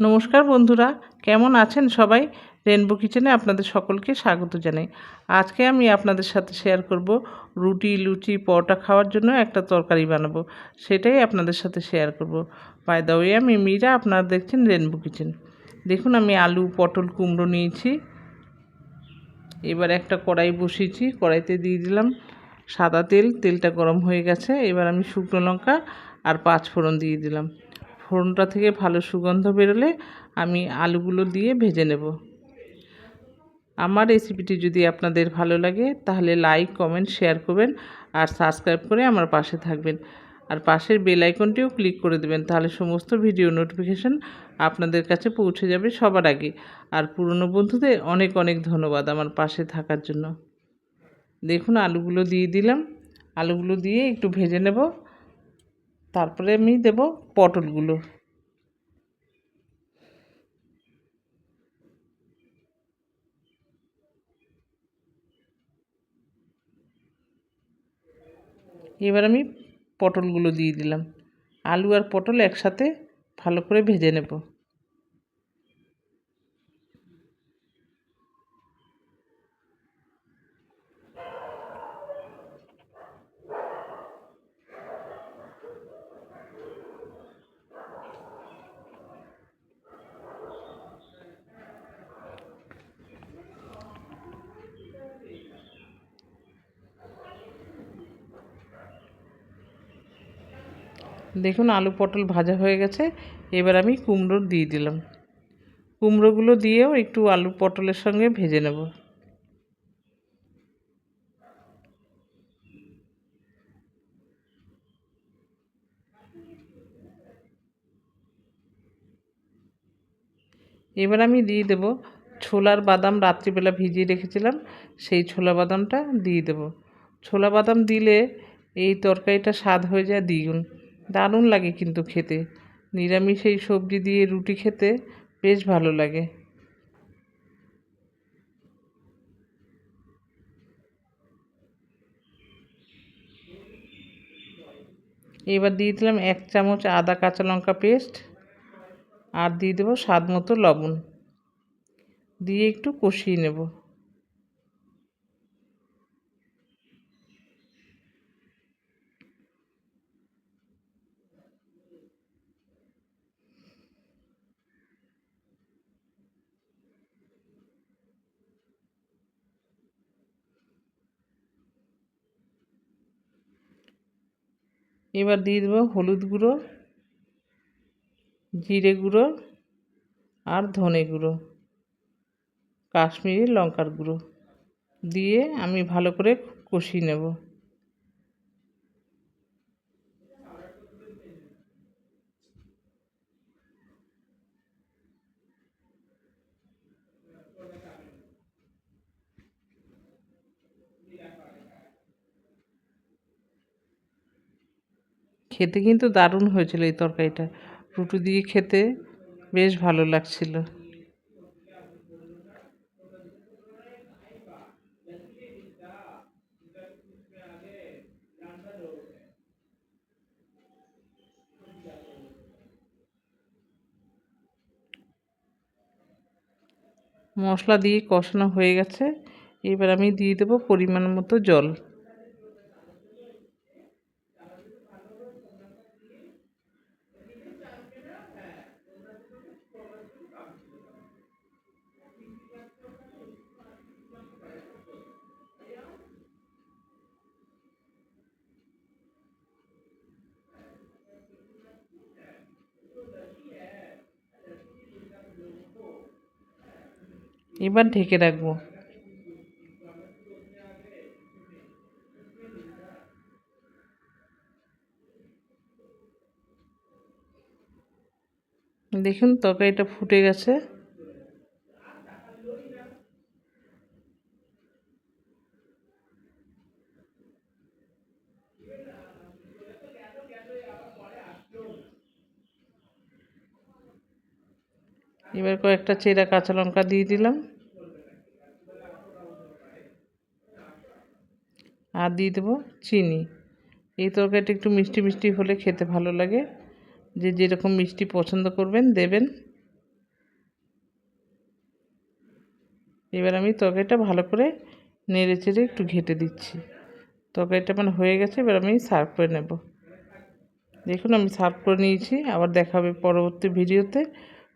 নমস্কার বন্ধুরা, কেমন আছেন সবাই? রেনবো কিচেনে আপনাদের সকলকে স্বাগত জানাই। আজকে আমি আপনাদের সাথে শেয়ার করব রুটি, লুচি, পরোটা খাওয়ার জন্য একটা তরকারি বানাবো। সেটাই আপনাদের সাথে শেয়ার করব। বাই দা ওয়ে আমি মীরা, আপনারা দেখছেন রেনবো কিচেন দেখুন, আমি আলু, পটল কুমড়ো নিয়েছি। এবার একটা কড়াই বসিয়েছি, কড়াইতে দিয়ে দিলাম সাদা তেল, তেলটা গরম হয়ে গেছে। এবার আমি শুকনো লঙ্কা আর পাঁচ ফোড়ন দিয়ে দিলাম। ফোড়নটা থেকে ভালো সুগন্ধ বেরোলে আমি আলুগুলো দিয়ে ভেজে নেব। আমার রেসিপিটি যদি আপনাদের ভালো লাগে, তাহলে লাইক, কমেন্ট, শেয়ার করবেন আর সাবস্ক্রাইব করে আমার পাশে থাকবেন। আর পাশের বেল আইকনটিও ক্লিক করে দেবেন, তাহলে সমস্ত ভিডিও নোটিফিকেশান আপনাদের কাছে পৌঁছে যাবে সবার আগে। আর পুরনো বন্ধুদের অনেক অনেক ধন্যবাদ আমার পাশে থাকার জন্য। দেখুন, আলুগুলো দিয়ে দিলাম। আলুগুলো দিয়ে একটু ভেজে নেব। তারপরে আমি দেব পটলগুলো। এবার আমি পটলগুলো দিয়ে দিলাম। আলু আর পটল একসাথে ভালো করে ভেজে নেব। দেখুন, আলু পটল ভাজা হয়ে গেছে। এবার আমি কুমড়ো দিয়ে দিলাম। কুমড়োগুলো দিয়েও একটু আলু পটলের সঙ্গে ভেজে নেব। এবার আমি দিয়ে দেব ছোলার বাদাম রাত্রিবেলা ভিজিয়ে রেখেছিলাম, সেই ছোলা বাদামটা দিয়ে দেব। ছোলা বাদাম দিলে এই তরকারিটা স্বাদ হয়ে যায় দ্বিগুণ। দারুণ লাগে কিন্তু খেতে। নিরামিষ এই সবজি দিয়ে রুটি খেতে বেশ ভালো লাগে। এবার দিয়ে দিলাম এক চামচ আদা কাঁচা লঙ্কা পেস্ট আর দিয়ে দেবো স্বাদ মতো লবণ। দিয়ে একটু কষিয়ে নেব। এবার দিয়ে দেবো হলুদ গুঁড়ো, জিরে গুঁড়ো আর ধনে গুঁড়ো, কাশ্মীরি লঙ্কার গুঁড়ো। দিয়ে আমি ভালো করে কষিয়ে নেব। খেতে কিন্তু দারুণ হয়েছিল এই তরকারিটা। রুটি দিয়ে খেতে বেশ ভালো লাগছিল। মশলা দিয়ে কষানো হয়ে গেছে। এবার আমি দিয়ে দেবো পরিমাণ মতো জল। এবার ঢেকে রাখব। দেখুন তরকারিটা ফুটে গেছে। এবার কয়েকটা চেরা কাঁচা লঙ্কা দিয়ে দিলাম। আর দিয়ে দেবো চিনি। এই তরকারিটা একটু মিষ্টি মিষ্টি হলে খেতে ভালো লাগে। যে যেরকম মিষ্টি পছন্দ করবেন, দেবেন। এবার আমি তরকারিটা ভালো করে নেড়ে চেড়ে একটু ঘেটে দিচ্ছি। তরকারিটা মানে হয়ে গেছে, এবার আমি সার্ভ করে নেব। দেখুন, আমি সার্ভ করে নিয়েছি। আবার দেখাবে পরবর্তী ভিডিওতে।